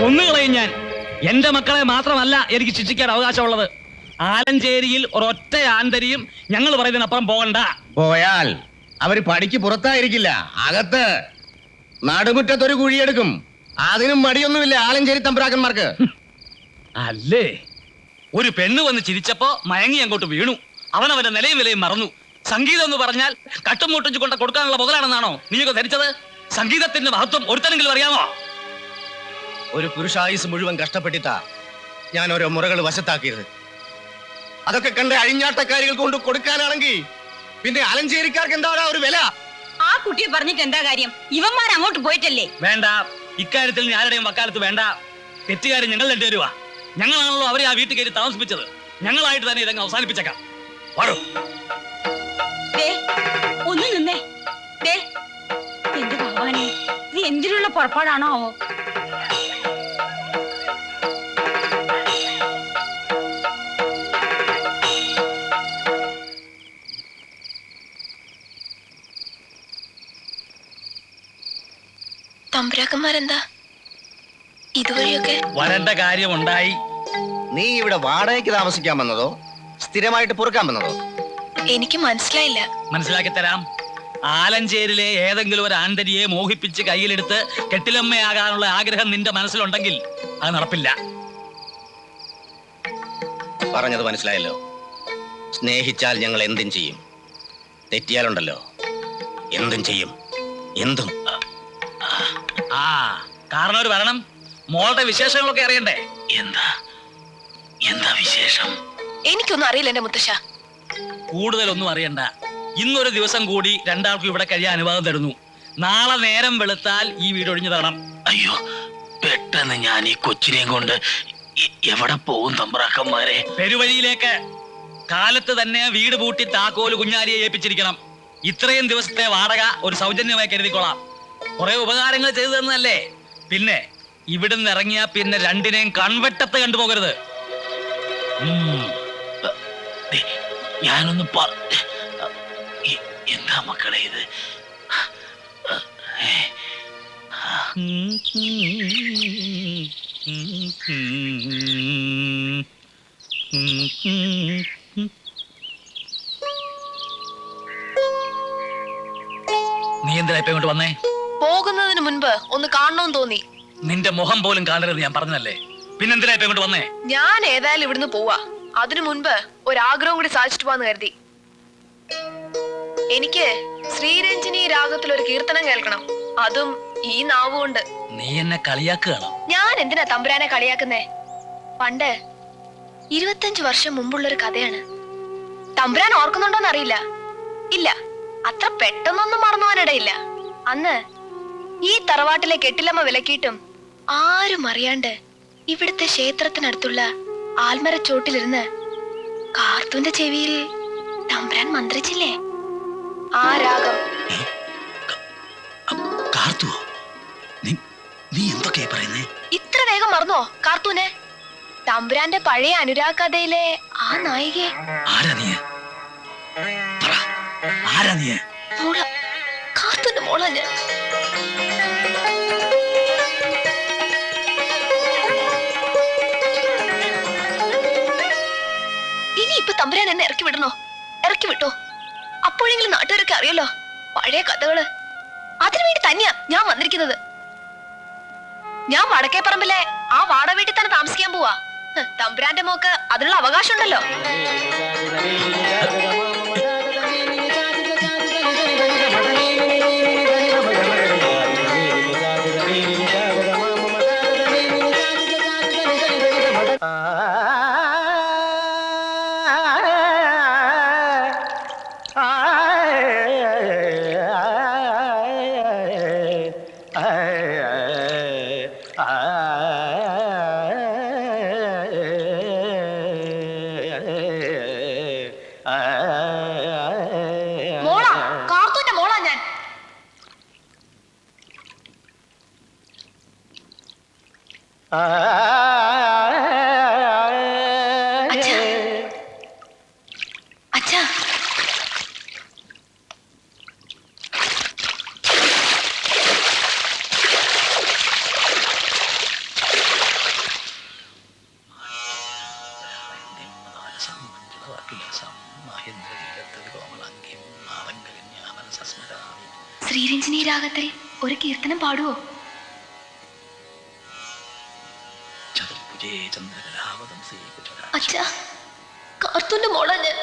കൊന്നുകളയും ഞാൻ. എന്റെ മക്കളെ മാത്രമല്ല എനിക്ക് ശിക്ഷിക്കാൻ അവകാശമുള്ളത്. ആലഞ്ചേരിയിൽ ഒരൊറ്റ ആന്തരിയും ഞങ്ങൾ പറയുന്നതിനപ്പുറം പോകണ്ട. പോയാൽ അവർ പടിക്ക് പുറത്തായിരിക്കില്ല. അകത്ത് നടുമുറ്റത്തൊരു കുഴിയെടുക്കും. അതിനും മടിയൊന്നുമില്ല ആലഞ്ചേരി തമ്പുരാക്കന്മാർക്ക്. അല്ലേ? ഒരു പെണ്ണ് വന്ന് ചിരിച്ചപ്പോ മയങ്ങി അങ്ങോട്ട് വീണു. അവൻ അവന്റെ നിലയും വിലയും മറന്നു. സംഗീതം എന്ന് പറഞ്ഞാൽ കട്ടും മുട്ടിച്ചു കൊണ്ട് കൊടുക്കാനുള്ള മുതലാണെന്നാണോ? നീയൊക്കെ ധരിച്ചത്? സംഗീതത്തിന്റെ മഹത്വം ഒരുത്തനെങ്കിലും അറിയാമോ? ഒരു പുരുഷായുസ് മുഴുവൻ കഷ്ടപ്പെട്ടിട്ടാ ഞാൻ ഓരോ മുറകൾ വശത്താക്കിയത്. അതൊക്കെ കണ്ട് അഴിഞ്ഞാട്ടക്കാരികൾ കൊണ്ട് കൊടുക്കാനാണെങ്കിൽ പിന്നെ അലഞ്ചേരിക്കാർക്ക് എന്താണ് ഒരു വില? ആ കുട്ടിയെ പറഞ്ഞിട്ട് എന്താ കാര്യം? ഇവന്മാർ അങ്ങോട്ട് പോയിട്ടല്ലേ? വേണ്ട. ഇക്കാര്യത്തിൽ നീ ആരുടെയും വക്കാലത്ത് വേണ്ട. തെറ്റുകാരൻ ഞങ്ങൾ രണ്ടുപേരുവാ ഞങ്ങളാണല്ലോ അവരെ ആ വീട്ടിൽ കയറി താമസിപ്പിച്ചത്. ഞങ്ങളായിട്ട് തന്നെ ഇതങ്ങ് അവസാനിപ്പിച്ചേക്കാം. ഒന്ന് നിന്നേ. എന്തിനുള്ള പുറപ്പാടാണോ ആവോ തമ്പുരാക്കന്മാരെന്താ? ഇതുവഴിയൊക്കെ? വരണ്ട കാര്യമുണ്ടായി. നീ ഇവിടെ വാടകയ്ക്ക് താമസിക്കാൻ വന്നതോ? സ്ഥിരമായിട്ട് പൊറുക്കാൻ വന്നതോ? എനിക്ക് മനസ്സിലായില്ല. മനസ്സിലാക്കി തരാം. ആലഞ്ചേരിലെ ഏതെങ്കിലും ഒരു ആന്തരിയെ മോഹിപ്പിച്ച് കയ്യിലെടുത്ത് കെട്ടിലമ്മയാകാനുള്ള ആഗ്രഹം നിന്റെ മനസ്സിലുണ്ടെങ്കിൽ അത് നടപ്പില്ല. പറഞ്ഞത് മനസ്സിലായല്ലോ. സ്നേഹിച്ചാൽ ഞങ്ങൾ എന്തും ചെയ്യും. തെറ്റിയാലുണ്ടല്ലോ. എന്തും ചെയ്യും. എന്തും. ആ കാരണം ഒരു വരണം. മോളുടെ വിശേഷങ്ങളൊക്കെ അറിയണ്ടേ? എന്താ? എന്താ വിശേഷം? എനിക്കൊന്നും അറിയില്ല എന്റെ മുത്തശ്ശ. കൂടുതലൊന്നും അറിയണ്ട. ഇന്നൊരു ദിവസം കൂടി രണ്ടാൾക്കും ഇവിടെ കഴിയാൻ അനുവാദം തരുന്നു. നാളെ നേരം വെളുത്താൽ ഈ വീട് ഒഴിഞ്ഞു തരണം അയ്യോ പെട്ടെന്ന് ഞാൻ ഈ കൊച്ചിനെയും കൊണ്ട് എവിടെ പോകും തമ്പ്രാക്കന്മാരെ? പെരുവഴിയിലേക്ക് കാലത്ത് തന്നെ വീട് പൂട്ടി താക്കോൽ കുഞ്ഞാലിയെ ഏൽപ്പിച്ചിരിക്കണം. ഇത്രയും ദിവസത്തെ വാടക ഒരു സൗജന്യമായി കരുതിക്കൊള്ളാം. കുറെ ഉപകാരങ്ങൾ ചെയ്തു തന്നല്ലേ പിന്നെ ഇവിടുന്ന് ഇറങ്ങിയാ പിന്നെ രണ്ടിനെയും കൺവെട്ടത്ത് കണ്ടുപോകരുത്. ഞാനൊന്ന് എന്താ മക്കളെ ഇത്? നീ എന്തിനാ ഇപ്പൊ ഇങ്ങോട്ട് വന്നേ? പോകുന്നതിന് മുൻപ് ഒന്ന് കാണണമെന്ന് തോന്നി. നിന്റെ മുഖം പോലും കാണരുത് ഞാൻ പറഞ്ഞല്ലേ പിന്നെന്തിനാ ഇപ്പൊ ഇങ്ങോട്ട് വന്നേ? ഞാൻ ഏതായാലും ഇവിടുന്ന് പോവാ. അതിനു മുൻപ് ഒരാഗ്രഹം കൂടി സാധിച്ചിട്ട് പോവാന്ന് കരുതി. എനിക്ക് ശ്രീരഞ്ജിനി രാഗത്തിൽ ഒരു കീർത്തനം കേൾക്കണം. അതും ഈ നാവുകൊണ്ട് നീ എന്നെ കളിയാക്കുകയാണോ? ഞാൻ എന്തിനാ തമ്പുരാനെ കളിയാക്കുന്നേ? പണ്ട് ഇരുപത്തഞ്ച് വർഷം മുമ്പുള്ള ഒരു കഥയാണ്. തമ്പുരാൻ ഓർക്കുന്നുണ്ടോന്ന് അറിയില്ല. ഇല്ല അത്ര പെട്ടെന്നൊന്നും മറന്നു പോകാനിടയില്ല അന്ന് ഈ തറവാട്ടിലെ കെട്ടിലമ്മ വിലക്കിയിട്ടും ആരും അറിയാണ്ട് ഇവിടുത്തെ ക്ഷേത്രത്തിനടുത്തുള്ള ആൽമരച്ചോട്ടിലിരുന്ന് കാർത്തുന്റെ ചെവിയിൽ തമ്പുരാൻ മന്ത്രിച്ചില്ലേ? ആ രാഗം. കാർത്തുവോ? നീ നീ എന്തൊക്കെയാ പറയുന്നേ? ഇത്ര വേഗം മറന്നോ കാർത്തൂനെ തമ്പുരാന്റെ പഴയ അനുരാഗ് കഥയിലെ ആ നായിക ആരാ നീ ആരാ നീ മോള കാർത്തൂന്റെ മോളാ ഞാൻ. ഇനി ഇപ്പൊ തമ്പുരാൻ എന്നെ ഇറക്കി വിടണോ ഇറക്കി വിട്ടോ അപ്പോഴെങ്കിലും നാട്ടുകാരൊക്കെ അറിയല്ലോ പഴയ കഥകൾ അതിനുവേണ്ടി തന്നെയാ ഞാൻ വന്നിരിക്കുന്നത് ഞാൻ വടക്കേ പറമ്പിലെ ആ വാട വീട്ടിൽ തന്നെ താമസിക്കാൻ പോവാ തമ്പുരാന്റെ മോക്ക് അതിനുള്ള അവകാശം ഉണ്ടല്ലോ time. ഒരു കീർത്തനം പാടുവോ? അച്ഛാ കാർത്തൂന്റെ മോളാ ഞാൻ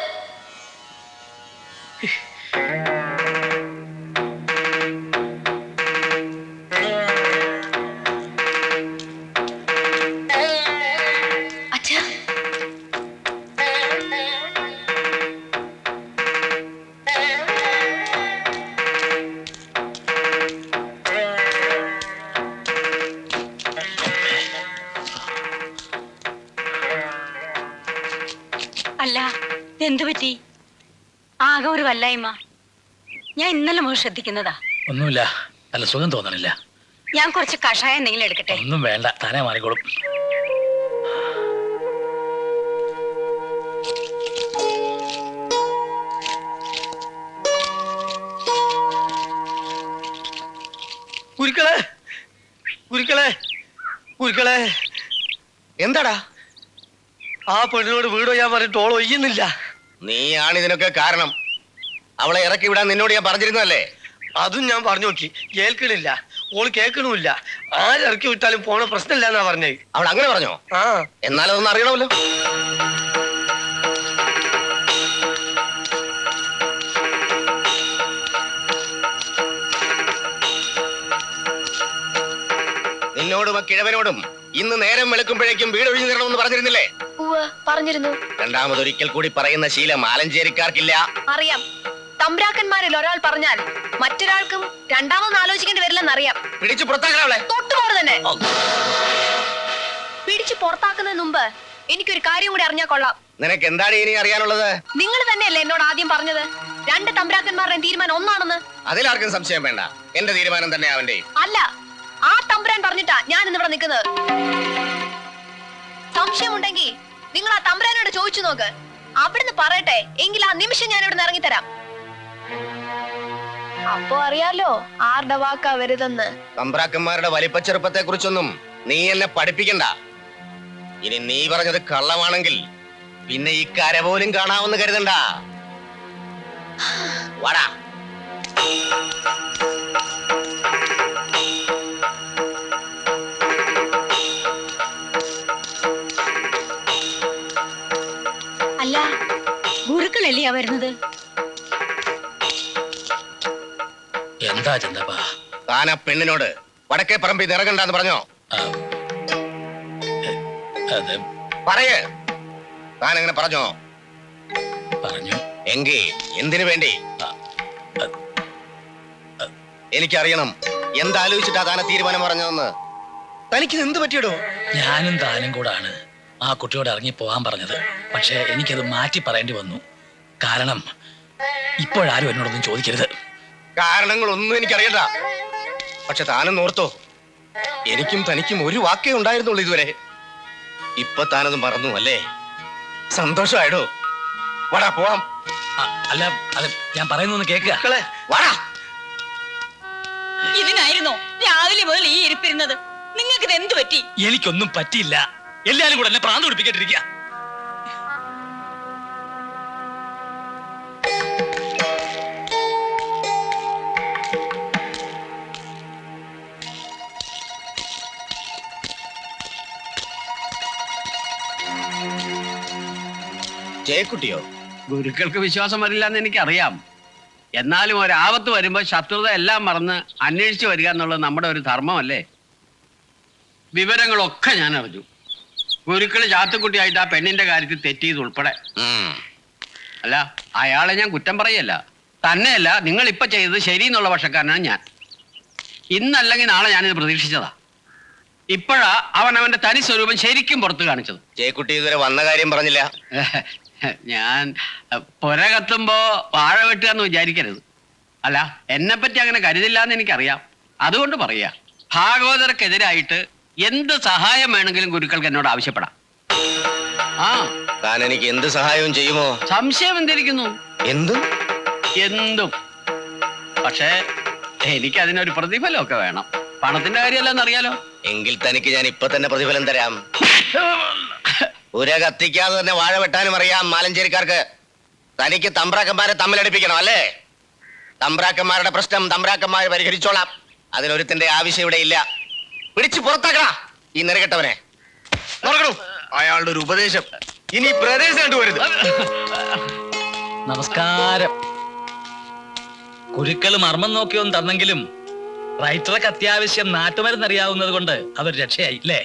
ഇന്നലെ മുതൽ ശ്രദ്ധിക്കുന്നതാ. ഒന്നുമില്ല. നല്ല സുഖം തോന്നണില്ല. ഞാൻ കുറച്ച് കഷായം എന്തെങ്കിലും എടുക്കട്ടെ? ഒന്നും വേണ്ട. താനേ മാറിക്കോളും. കുരുക്കളെ കുരുക്കളെ കുരുക്കളെ എന്താടാ? ആ പെണ്ണിനോട് വീടോ ഞാൻ പറഞ്ഞിട്ട് ഓൾ ഒയ്യുന്നില്ല നീയാണ് ഇതിനൊക്കെ കാരണം. അവളെ ഇറക്കി വിടാൻ നിന്നോട് ഞാൻ പറഞ്ഞിരുന്നല്ലേ അതും ഞാൻ പറഞ്ഞു നോക്കി കേൾക്കണില്ല. ഓൾ കേൾക്കണമില്ല. ആരിറക്കി വിട്ടാലും പോണ പ്രശ്നമില്ല എന്നാ പറഞ്ഞേ. അവൾ അങ്ങനെ പറഞ്ഞോ? ആ. എന്നാലതൊന്നും അറിയണമല്ലോ. നിന്നോടും ആ കിഴവനോടും ഇന്ന് നേരം വെളുക്കുമ്പോഴേക്കും വീട് ഒഴിഞ്ഞു തരണമെന്ന് പറഞ്ഞിരുന്നില്ലേ? പറഞ്ഞിരുന്നു. രണ്ടാമതൊരിക്കൽ കൂടി പറയുന്ന ശീലം ആലഞ്ചേരിക്കാർക്കില്ല. അറിയാം. തമ്പ്രാക്കന്മാരിൽ ഒരാൾ പറഞ്ഞാൽ മറ്റൊരാൾക്കും രണ്ടാമത് ആലോചിക്കേണ്ടി വരില്ലെന്നറിയാം. പിടിച്ചു പുറത്താക്കണം അവളെ. തൊട്ടുപോറ് തന്നെ. പിടിച്ചു പുറത്താക്കുന്നതിന് മുമ്പ് എനിക്കൊരു കാര്യം കൂടി അറിഞ്ഞാൽ കൊള്ളാം. നിനക്ക് എന്താണ് ഇനി അറിയാനുള്ളത്? നിങ്ങൾ തന്നെയല്ലേ എന്നോട് ആദ്യം പറഞ്ഞത്? രണ്ട് തമ്പുരാക്കന്മാരുടെയും തീരുമാനം ഒന്നാണെന്ന്. അതിലാർക്കും സംശയം വേണ്ട. എന്റെ തീരുമാനം തന്നെ അവന്റെ. അല്ല ആ തമ്പുരാൻ പറഞ്ഞിട്ടാ ഞാൻ ഇന്നിവിടെ നിൽക്കുന്നത്. സംശയമുണ്ടെങ്കിൽ നിങ്ങൾ ആ തമ്പുരാനോട് ചോദിച്ചു നോക്ക്. അവിടുന്ന് പറയട്ടെ എങ്കിൽ ആ നിമിഷം ഞാൻ ഇവിടുന്ന് ഇറങ്ങിത്തരാം. അപ്പോ അറിയാലോ ആരുടെ വാക്കാ വരുതെന്ന് തമ്പ്രാക്കന്മാരുടെ വലിപ്പച്ചെറുപ്പത്തെ കുറിച്ചൊന്നും നീ എന്നെ പഠിപ്പിക്കണ്ട. ഇനി നീ പറഞ്ഞത് കള്ളമാണെങ്കിൽ പിന്നെ ഈ കര പോലും കാണാമെന്ന് കരുതണ്ട. വാടാ. അല്ല ഗുരുക്കളല്ലേ വരുന്നത്? എന്താ ചന്തപ്പാ താൻ ആ പെണ്ണിനോട് വടക്കേ പറമ്പിൽ ഇറങ്ങണ്ടെന്ന് പറഞ്ഞോ? അത് പറയേ. താൻ എങ്ങനെ പറഞ്ഞോ? പറഞ്ഞു. എങ്കി എന്തിനു വേണ്ടി? എനിക്കറിയണം. എന്താലോചിച്ചിട്ടാ താന തീരുമാനം പറഞ്ഞതെന്ന്? തനിക്ക് എന്ത് പറ്റിയടോ? ഞാനും താനും കൂടാണ് ആ കുട്ടിയോട് ഇറങ്ങി പോകാൻ പറഞ്ഞത്. പക്ഷേ എനിക്കത് മാറ്റി പറയേണ്ടി വന്നു. കാരണം ഇപ്പോഴാരും എന്നോടൊന്നും ചോദിക്കരുത്. കാരണങ്ങളൊന്നും എനിക്കറിയണ്ട. പക്ഷെ താനും ഓർത്തോ എനിക്കും തനിക്കും ഒരു വാക്കേ ഉണ്ടായിരുന്നുള്ളൂ ഇതുവരെ. ഇപ്പൊ താനത് മറന്നു അല്ലേ? സന്തോഷമായിടോ. വാടാ പോവാം. അല്ല അല്ല അത് ഞാൻ പറയുന്നൊന്ന് കേൾക്കുക. വടാ വാടാ. ഇതിനായിരുന്നു രാവിലെ മുതൽ ഈ ഇരിപ്പിരുന്നത്? നിങ്ങൾക്ക് ഇത് എന്ത് പറ്റി? എനിക്കൊന്നും പറ്റിയില്ല. എല്ലാരും കൂടെ എന്നെ പ്രാന്ത് പിടിപ്പിക്കാണ്ടിരിക്കുക. ജയക്കുട്ടിയോ? ഗുരുക്കൾക്ക് വിശ്വാസം വരില്ല എന്ന് എനിക്കറിയാം. എന്നാലും ഒരാപത്ത് വരുമ്പോൾ ശത്രുത എല്ലാം മറന്ന് അന്വേഷിച്ചു വരിക എന്നുള്ളത് നമ്മുടെ ഒരു ധർമ്മമല്ലേ? വിവരങ്ങളൊക്കെ ഞാൻ അറിഞ്ഞു. ഗുരുക്കൾ ചാത്തുക്കുട്ടിയായിട്ട് ആ പെണ്ണിന്റെ കാര്യത്തിൽ തെറ്റിയത് ഉൾപ്പെടെ. അല്ല അയാളെ ഞാൻ കുറ്റം പറയല്ല. തന്നെയല്ല നിങ്ങൾ ഇപ്പൊ ചെയ്തത് ശരി എന്നുള്ള പക്ഷക്കാരനാണ് ഞാൻ. ഇന്നല്ലെങ്കിൽ നാളെ ഞാനിത് പ്രതീക്ഷിച്ചതാ. ഇപ്പോഴാ അവൻ അവന്റെ തനി സ്വരൂപം ശരിക്കും പുറത്തു കാണിച്ചത്. ജയക്കുട്ടി ഇതുവരെ വന്ന കാര്യം പറഞ്ഞില്ല. ഞാൻ പുര കത്തുമ്പോ വാഴ വെട്ടുക എന്ന് വിചാരിക്കരുത്. അല്ല എന്നെ പറ്റി അങ്ങനെ കരുതില്ല എന്ന് എനിക്കറിയാം. അതുകൊണ്ട് പറയാ ഭാഗവതർക്കെതിരായിട്ട് എന്ത് സഹായം വേണമെങ്കിലും ഗുരുക്കൾക്ക് എന്നോട് ആവശ്യപ്പെടാം. ആ. താൻ എനിക്ക് എന്ത് സഹായവും ചെയ്യുമോ? സംശയം എന്തിരിക്കുന്നു? എന്തും? എന്തും. പക്ഷേ എനിക്ക് അതിനൊരു പ്രതിഫലമൊക്കെ വേണം. പണത്തിന്റെ കാര്യമല്ലെന്നറിയാലോ. എങ്കിൽ തനിക്ക് ഞാൻ ഇപ്പൊ തന്നെ പ്രതിഫലം തരാം. പുര കത്തിക്കാതെ തന്നെ വാഴ വെട്ടാനും അറിയാം മാലഞ്ചേരിക്കാർക്ക്. തനിക്ക് തമ്പ്രാക്കന്മാരെ തമ്മിലടിപ്പിക്കണം അല്ലേ? തമ്പ്രാക്കന്മാരുടെ പ്രശ്നം തമ്പ്രാക്കന്മാർ പരിഹരിച്ചോളാം. അതിനൊരുത്തിന്റെ ആവശ്യം ഇവിടെ ഇല്ല. പിടിച്ചു പുറത്താക്കണ ഈ നിരകെട്ടവനെ അയാളുടെ ഒരു ഉപദേശം. ഇനി പ്രദേശം കണ്ടുവരുത് നമസ്കാരം. കുരുക്കൾ മർമ്മം നോക്കിയൊന്നും തന്നെങ്കിലും റൈറ്റർക്ക് അത്യാവശ്യം നാട്ടുമരുന്ന് അറിയാവുന്നത് കൊണ്ട് അതൊരു രക്ഷയായി അല്ലേ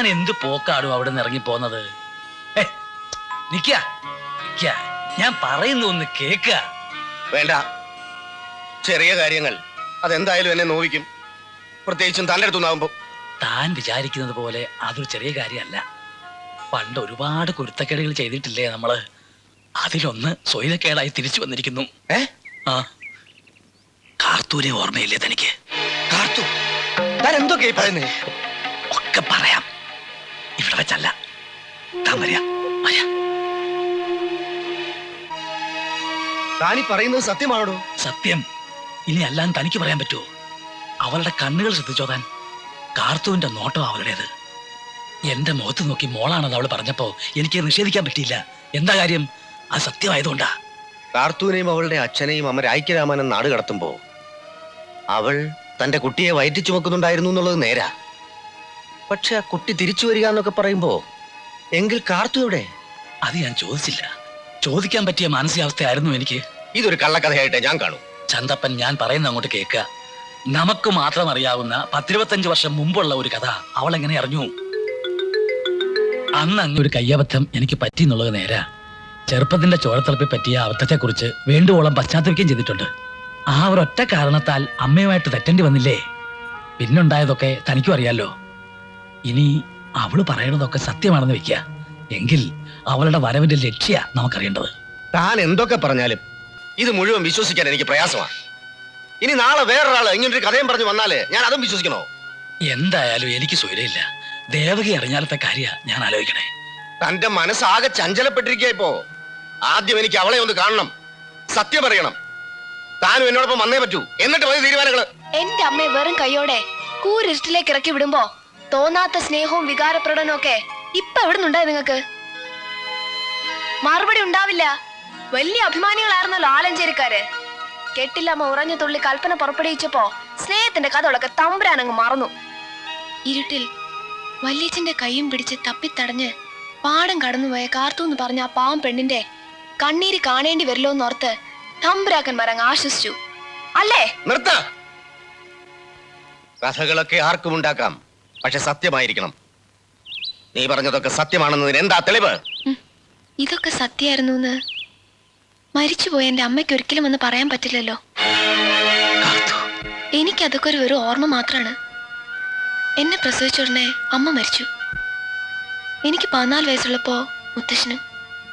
താൻ എന്ത് പോക്കാടും അവിടെ നിന്ന് ഇറങ്ങി പോന്നത്? നിക്ക നിക്ക ഞാൻ പറയുന്ന ഒന്ന് കേക്ക വേണ്ട. ചെറിയ കാര്യങ്ങൾ. അതെന്തായാലും എന്നെ നോവിക്കും. പ്രത്യേകിച്ചും തന്റെ അടുത്തുനിന്നാവുമ്പോ താൻ വിചാരിക്കുന്നത് പോലെ അതൊരു ചെറിയ കാര്യമല്ല. പണ്ട് ഒരുപാട് കുരുത്തക്കേടുകൾ ചെയ്തിട്ടില്ലേ നമ്മൾ? അതിലൊന്ന് സ്വൈരക്കേടായി തിരിച്ചു വന്നിരിക്കുന്നു. ഏ? ആ. കാർത്തൂരെ ഓർമ്മയില്ലേ തനിക്ക്? കാർത്തു. താൻ എന്തൊക്കെയായി പറയുന്നേ? ഒക്കെ പറയാം. ഇവിടെ വെച്ചല്ല താൻ വരിക. വരിക പറയുന്നത് സത്യമാണോ സത്യം. ഇനി അല്ലാന്ന് തനിക്ക് പറയാൻ പറ്റുമോ അവളുടെ കണ്ണുകൾ ശ്രദ്ധിച്ചോ താൻ? കാർത്തുവിന്റെ നോട്ടം അവളുടേത്. എന്റെ മുഖത്ത് നോക്കി മോളാണെന്ന് അവൾ പറഞ്ഞപ്പോ എനിക്ക് നിഷേധിക്കാൻ പറ്റിയില്ല. എന്താ കാര്യം? അത് സത്യമായതുകൊണ്ടാ. കാർത്തുവിനെയും അവളുടെ അച്ഛനെയും അമ്മ രായ്ക്കരാമാനം നാട് കടത്തുമ്പോ അവൾ തന്റെ കുട്ടിയെ വയറ്റി ചുമക്കുന്നുണ്ടായിരുന്നു എന്നുള്ളത് നേരാ. പക്ഷെ ആ കുട്ടി തിരിച്ചു വരിക എന്നൊക്കെ പറയുമ്പോ എങ്കിൽ കാർത്തു എവിടെ? അത് ഞാൻ ചോദിച്ചില്ല. ചോദിക്കാൻ പറ്റിയ മാനസികാവസ്ഥയായിരുന്നു എനിക്ക്. ഇതൊരു കള്ളക്കഥയായിട്ട് ഞാൻ കാണും. ചന്തപ്പൻ ഞാൻ പറയുന്ന അങ്ങോട്ട് കേൾക്കുക നമുക്ക് മാത്രം അറിയാവുന്ന പത്തിരുപത്തഞ്ച് വർഷം മുമ്പുള്ള ഒരു കഥ അവൾ എങ്ങനെ അറിഞ്ഞു? അന്ന് അങ്ങ് ഒരു കയ്യബദ്ധം എനിക്ക് പറ്റി എന്നുള്ളത് നേരാ. ചെറുപ്പത്തിന്റെ ചോരത്തിളപ്പി പറ്റിയ അബദ്ധത്തെക്കുറിച്ച് വേണ്ടുവോളം പശ്ചാത്തപിക്കുകയും ചെയ്തിട്ടുണ്ട്. ആ ഒരൊറ്റ കാരണത്താൽ അമ്മയുമായിട്ട് തെറ്റേണ്ടി വന്നില്ലേ? പിന്നുണ്ടായതൊക്കെ തനിക്കും അറിയാലോ. ഇനി അവൾ പറയണതൊക്കെ സത്യമാണെന്ന് വെക്കുക എങ്കിൽ അവളുടെ വരവിന്റെ ലക്ഷ്യ നമുക്കറിയേണ്ടത്. താൻ എന്തൊക്കെ പറഞ്ഞാലും ഇത് മുഴുവൻ വിശ്വസിക്കാൻ എനിക്ക് പ്രയാസമാണ് ഇനി നാളെ വേറൊരാൾ ഇങ്ങനൊരു കഥയും പറഞ്ഞു വന്നാലേ ഞാൻ അതും വിശ്വസിക്കണോ? എന്തായാലും എനിക്ക് സ്വൈരയില്ല ദേവകി അറിഞ്ഞാലത്തെ കാര്യ ഞാൻ ആലോചിക്കണേ. തന്റെ മനസ്സാകെ ചഞ്ചലപ്പെട്ടിരിക്കുക ഇപ്പോ. ആദ്യം എനിക്ക് അവളെ ഒന്ന് കാണണം. സത്യം പറയണം താനും എന്നോടൊപ്പം വന്നേ പറ്റൂ. എന്നിട്ട് മതി തീരുമാനങ്ങൾ. എന്റെ അമ്മയെ വെറും കൈയോടെ കൂരിസ്റ്റിലേക്ക് ഇറക്കി വിടുമ്പോ തോന്നാത്ത സ്നേഹവും വികാരപ്രകടനവും ഒക്കെ ഇപ്പൊ എവിടെ നിന്നുണ്ടായി നിങ്ങക്ക് മറുപടി ഉണ്ടാവില്ല. വലിയ അഭിമാനികളായിരുന്നല്ലോ ആലഞ്ചേരിക്കാര്. കെട്ടില്ലമ്മ ഉറഞ്ഞു തുള്ളി കൽപ്പന പുറപ്പെടുവിച്ചപ്പോ സ്നേഹത്തിന്റെ കഥകളൊക്കെ തമ്പുരാനങ്ങ് മറന്നു. ഇരുട്ടിൽ വല്യച്ഛന്റെ കൈയും പിടിച്ച് തപ്പിത്തടഞ്ഞ് പാടം കടന്നുപോയ കാർത്തു എന്ന് പറഞ്ഞ ആ പാവം പെണ്ണിന്റെ കണ്ണീര് കാണേണ്ടി വരില്ലോ എന്നോർത്ത് തമ്പുരാക്കന്മാരങ്ങ് ആശ്വസിച്ചു. അല്ലേ? നിർത്ത. കഥകളൊക്കെ ആർക്കും ഉണ്ടാക്കാം. പക്ഷെ സത്യമായിരിക്കണം. നീ പറഞ്ഞതൊക്കെ സത്യമാണെന്നതിന് എന്താ തെളിവ്? ഇതൊക്കെ സത്യമായിരുന്നു എന്ന് മരിച്ചുപോയ എന്റെ അമ്മയ്ക്ക് ഒരിക്കലും ഒന്ന് പറയാൻ പറ്റില്ലല്ലോ. എനിക്കതൊക്കെ ഒരു വെറും ഓർമ്മ മാത്രമാണ് എന്നെ പ്രസവിച്ച ഉടനെ അമ്മ മരിച്ചു. എനിക്ക് പതിനാല് വയസ്സുള്ളപ്പോ മുത്തശ്ശനും.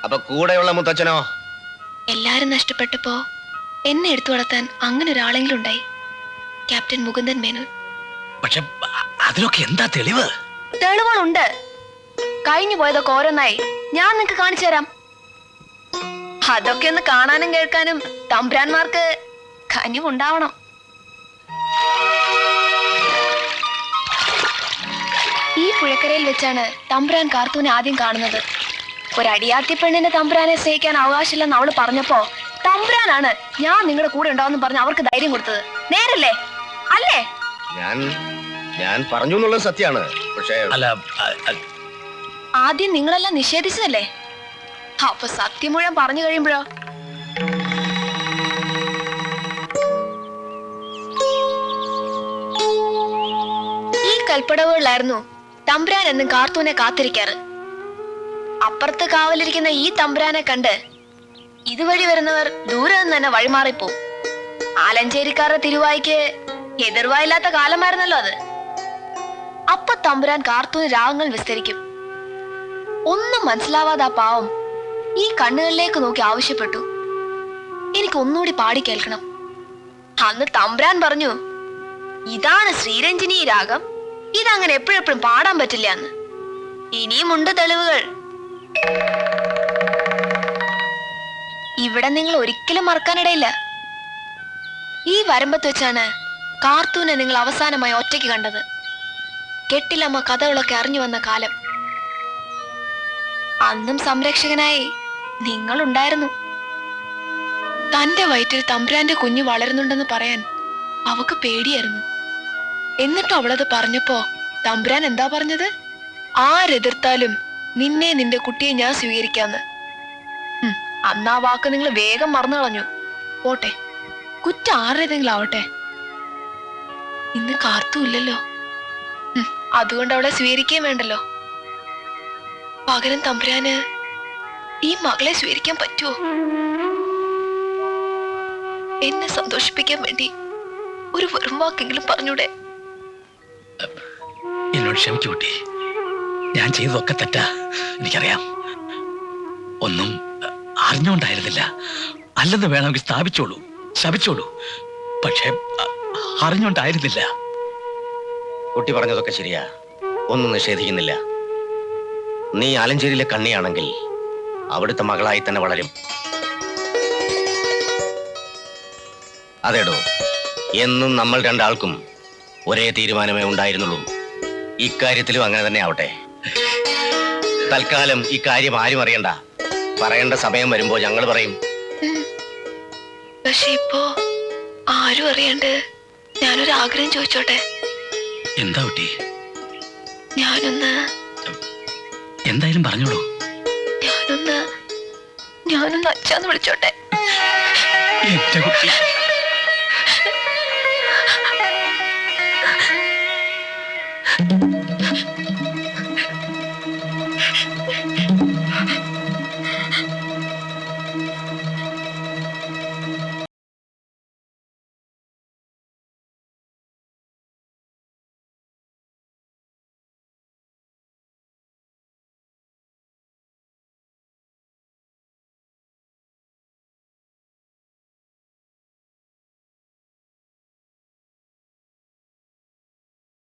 അപ്പൊ കൂടെയുള്ള മുത്തച്ഛനോ? എല്ലാരും നഷ്ടപ്പെട്ടപ്പോ എന്നെ എടുത്തു വളർത്താൻ അങ്ങനെ ഒരാളെങ്കിലും ഉണ്ടായി. ക്യാപ്റ്റൻ മുകുന്ദൻ മേനോൻ. പക്ഷെ അതിനൊക്കെ എന്താ തെളിവ്? തെളിവുകളുണ്ട്. കഴിഞ്ഞു പോയതൊക്കെ ഓരോന്നായി. ഞാൻ നിങ്ങക്ക് കാണിച്ചു തരാം. അതൊക്കെ ഒന്ന് കാണാനും കേൾക്കാനും തമ്പുരാന്മാർക്ക് കനിവുണ്ടാവണം. ഈ പുഴക്കരയിൽ വെച്ചാണ് തമ്പുരാൻ കാർത്തൂനെ ആദ്യം കാണുന്നത്. ഒരടിയാത്തി പെണ്ണിനെ തമ്പുരാനെ സ്നേഹിക്കാൻ അവകാശമില്ലെന്ന് അവൾ പറഞ്ഞപ്പോ തമ്പുരാനാണ് ഞാൻ നിങ്ങളുടെ കൂടെ ഉണ്ടാവെന്ന് പറഞ്ഞ് അവർക്ക് ധൈര്യം കൊടുത്തത്. നേരല്ലേ? അല്ലേ? ഞാൻ ഞാൻ പറഞ്ഞു എന്നുള്ളത് സത്യമാണ്. പക്ഷേ അല്ല അ- അ- ആദ്യം നിങ്ങളെല്ലാം നിഷേധിച്ചതല്ലേ? അപ്പൊ സത്യം മുഴുവൻ പറഞ്ഞു കഴിയുമ്പോഴോ? ഈ കൽപ്പടവുകളിലായിരുന്നു തമ്പുരാൻ എന്നും കാർത്തൂനെ കാത്തിരിക്കാറ്. അപ്പുറത്ത് കാവലിരിക്കുന്ന ഈ തമ്പുരാനെ കണ്ട് ഇതുവഴി വരുന്നവർ ദൂരെ നിന്ന് തന്നെ വഴിമാറിപ്പോവും. ആലഞ്ചേരിക്കാരുടെ തിരുവായിക്ക് എതിർവായില്ലാത്ത കാലമായിരുന്നല്ലോ അത്. അപ്പൊ തമ്പുരാൻ കാർത്തൂന് രാഗങ്ങൾ വിസ്തരിക്കും. ഒന്നും മനസ്സിലാവാതെ ആ പാവം ഈ കണ്ണുകളിലേക്ക് നോക്കി ആവശ്യപ്പെട്ടു. എനിക്ക് ഒന്നുകൂടി പാടി കേൾക്കണം. അന്ന് തമ്പുരാൻ പറഞ്ഞു ഇതാണ് ശ്രീരഞ്ജിനി രാഗം. ഇതങ്ങനെ എപ്പോഴെപ്പോഴും പാടാൻ പറ്റില്ല എന്ന്. ഇനിയും ഉണ്ട് തെളിവുകൾ. ഇവിടെ നിങ്ങൾ ഒരിക്കലും മറക്കാനിടയില്ല. ഈ വരമ്പത്ത് വെച്ചാണ് കാർത്തൂനെ നിങ്ങൾ അവസാനമായി ഒറ്റയ്ക്ക് കണ്ടത്. കെട്ടിലമ്മ കഥകളൊക്കെ അറിഞ്ഞു വന്ന കാലം. അന്നും സംരക്ഷകനായി നിങ്ങളുണ്ടായിരുന്നു. തന്റെ വയറ്റിൽ തമ്പുരാന്റെ കുഞ്ഞ് വളരുന്നുണ്ടെന്ന് പറയാൻ അവക്ക് പേടിയായിരുന്നു. എന്നിട്ട് അവളത് പറഞ്ഞപ്പോ തമ്പുരാൻ എന്താ പറഞ്ഞത്? ആരെതിർത്താലും നിന്നെ നിന്റെ കുട്ടിയെ ഞാൻ സ്വീകരിക്കാന്ന്. അന്നാ വാക്ക് നിങ്ങൾ വേഗം മറന്നു കളഞ്ഞു പോട്ടെ കുറ്റ ആരുടെ ആവട്ടെ. ഇന്ന് കാർത്തുമില്ലല്ലോ അതുകൊണ്ട് അവളെ സ്വീകരിക്കുകയും വേണ്ടല്ലോ. പകരം തമ്പുരാന് ഈ മകളെ സ്വീകരിക്കാൻ പറ്റുമോ എന്നെ സന്തോഷിപ്പിക്കാൻ വേണ്ടി ഒരു വെറും വാക്കെങ്കിലും പറഞ്ഞൂടെ? എന്നോട് ക്ഷമിക്കൂ കുട്ടി. ഞാൻ ചെയ്തതൊക്കെ തെറ്റാ. എനിക്കറിയാം. ഒന്നും അറിഞ്ഞോണ്ടായിരുന്നില്ല അല്ലെന്ന് വേണമെങ്കിൽ സ്ഥാപിച്ചോളൂ. ശപിച്ചോളൂ. പക്ഷെ അഹ്, അറിഞ്ഞുകൊണ്ടായിരുന്നില്ല കുട്ടി പറഞ്ഞതൊക്കെ ശരിയാ. ഒന്നും നിഷേധിക്കുന്നില്ല. നീ ആലഞ്ചേരിയിലെ കണ്ണിയാണെങ്കിൽ അവിടുത്തെ മകളായി തന്നെ വളരും. അതേടോ എന്നും നമ്മൾ രണ്ടാൾക്കും ഒരേ തീരുമാനമേ ഉണ്ടായിരുന്നുള്ളൂ. ഇക്കാര്യത്തിലും അങ്ങനെ തന്നെ ആവട്ടെ. തൽക്കാലം ഇക്കാര്യം ആരും അറിയണ്ട. പറയേണ്ട സമയം വരുമ്പോ ഞങ്ങൾ പറയും. പക്ഷെ ഇപ്പോ ആരും അറിയണ്ട്. ഞാനൊരു ആഗ്രഹം ചോദിച്ചോട്ടെ? എന്താ കുട്ടി? ഞാനൊന്ന് എന്തായാലും പറഞ്ഞോളൂ. ഞാനൊന്ന് ഞാനൊന്ന് അച്ഛന്ന് വിളിച്ചോട്ടെ? എന്റെ കുട്ടി.